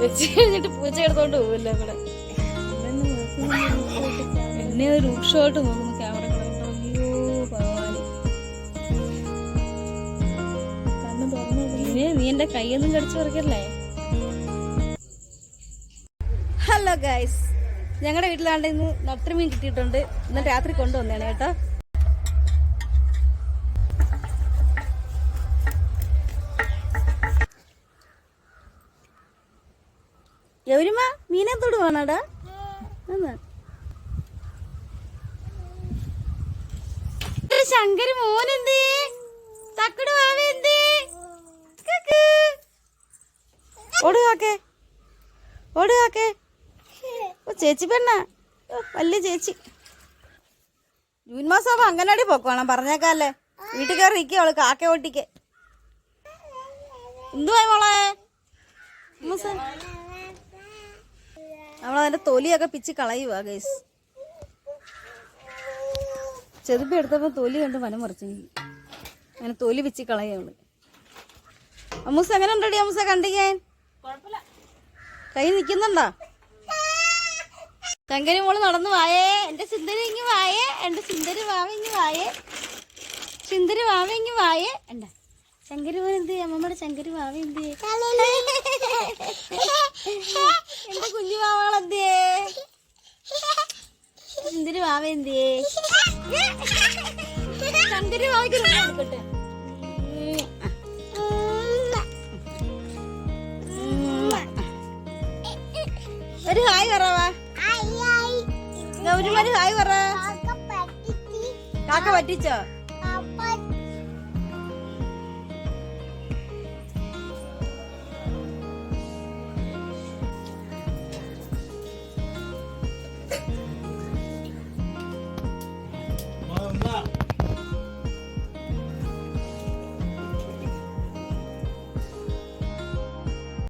വെച്ച് കഴിഞ്ഞിട്ട് പൂച്ച എടുത്തോണ്ട് പോവില്ല ഇവിടെ? എന്നെ ഒരു രൂക്ഷമായിട്ട് നോക്കുന്നു ക്യാമറ അയ്യോ ഭഗവാന്. കണ്ണ് നീ എന്റെ കൈയൊന്നും കടിച്ചു പറിക്കല്ലേ? ഹലോ ഗൈസ് ഞങ്ങളുടെ വീട്ടിലാണ്ട് ഇന്ന് നട്ടർ മീൻ കിട്ടിയിട്ടുണ്ട്. ഇന്ന് രാത്രി കൊണ്ടുവന്നേണ് കേട്ടോ. എവരുമാ മീനെ തൊടുവാണടാ ശങ്കര് മോനെന്തേ? തക്കട് ഓടുകാക്കേ ഓടുകാക്കേ ഓ ചേച്ചി പെണ്ണ. വലിയ ചേച്ചി. ജൂൺ മാസം ആവുമ്പോ അങ്ങനടി പോക്കോണം പറഞ്ഞേക്കാല്ലേ. വീട്ടിൽ കയറി ഇരിക്കുക കാക്ക ഓട്ടിക്ക് എന്തുവായി മോളെ? ഉമ്മൂസ. അതിന്റെ തൊലിയൊക്കെ പിച്ച് കളയുക ഗൈസ് ചെറുപ്പം എടുത്തപ്പോ തൊലി കണ്ട് മനം മറിച്ചു. അങ്ങനെ തൊലി പിച്ച് കളയുള്ളു അമ്മൂസ് എങ്ങനെ ഉണ്ടടി അമ്മൂസ? കണ്ടിക്കാൻ കൈ നിക്കുന്നുണ്ടോ? ശങ്കരി മോൾ നടന്നു വായേ. എന്റെ സുന്ദരി ഇങ്ങ് വായേ. എന്റെ സുന്ദരി വാവ ഇങ്ങ് വായേ. സുന്ദരി വാവ ഇങ്ങ് വായേ. എന്താ? ശങ്കരി മോൻ എന്ത് അമ്മമ്മയുടെ ശങ്കരി വാവ എന്ത് എന്റെ എന്തേ ശങ്കരി കൊടുക്കട്ടെ ഒരു ഹായ് പറവാ ഗൗരിമാര് ഹായ് പറ. കാക്ക പറ്റിച്ചോ.